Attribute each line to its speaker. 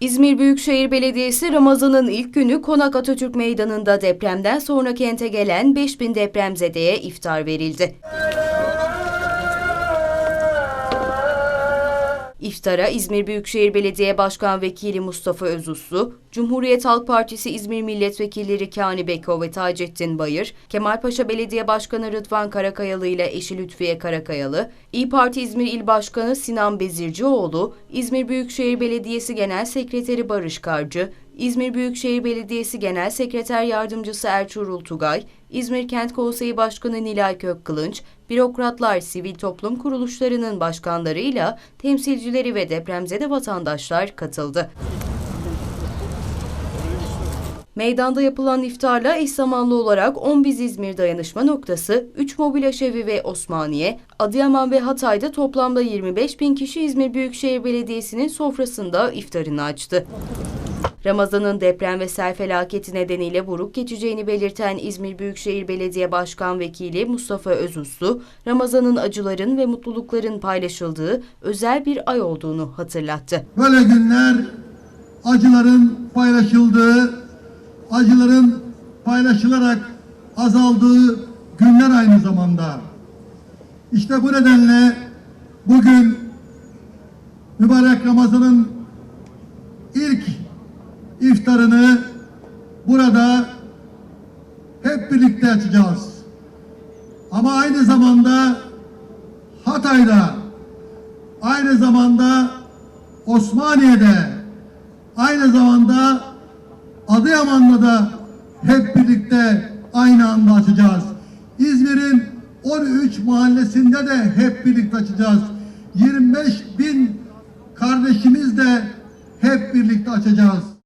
Speaker 1: İzmir Büyükşehir Belediyesi Ramazan'ın ilk günü Konak Atatürk Meydanı'nda depremden sonra kente gelen 5000 depremzedeye iftar verildi. İftara İzmir Büyükşehir Belediye Başkan Vekili Mustafa Özuslu, Cumhuriyet Halk Partisi İzmir Milletvekilleri Kani Beko ve Taceddin Bayır, Kemalpaşa Belediye Başkanı Rıdvan Karakayalı ile eşi Lütfiye Karakayalı, İyi Parti İzmir İl Başkanı Sinan Bezircioğlu, İzmir Büyükşehir Belediyesi Genel Sekreteri Barış Karcı, İzmir Büyükşehir Belediyesi Genel Sekreter Yardımcısı Ertuğrul Tugay, İzmir Kent Konseyi Başkanı Nilay Kökkılınç, bürokratlar, sivil toplum kuruluşlarının başkanlarıyla temsilcileri ve depremzede vatandaşlar katıldı. Meydanda yapılan iftarla eş zamanlı olarak 10 Biz İzmir dayanışma noktası, 3 mobil aşevi ve Osmaniye, Adıyaman ve Hatay'da toplamda 25 bin kişi İzmir Büyükşehir Belediyesi'nin sofrasında iftarını açtı. Ramazan'ın deprem ve sel felaketi nedeniyle buruk geçeceğini belirten İzmir Büyükşehir Belediye Başkan Vekili Mustafa Özuslu, Ramazan'ın acıların ve mutlulukların paylaşıldığı özel bir ay olduğunu hatırlattı.
Speaker 2: Böyle günler acıların paylaşıldığı, acıların paylaşılarak azaldığı günler aynı zamanda. İşte bu nedenle bugün mübarek Ramazan'ın iftarını burada hep birlikte açacağız. Ama aynı zamanda Hatay'da aynı zamanda Osmaniye'de aynı zamanda Adıyaman'da da hep birlikte aynı anda açacağız. İzmir'in 13 mahallesinde de hep birlikte açacağız. 25 bin kardeşimiz de hep birlikte açacağız.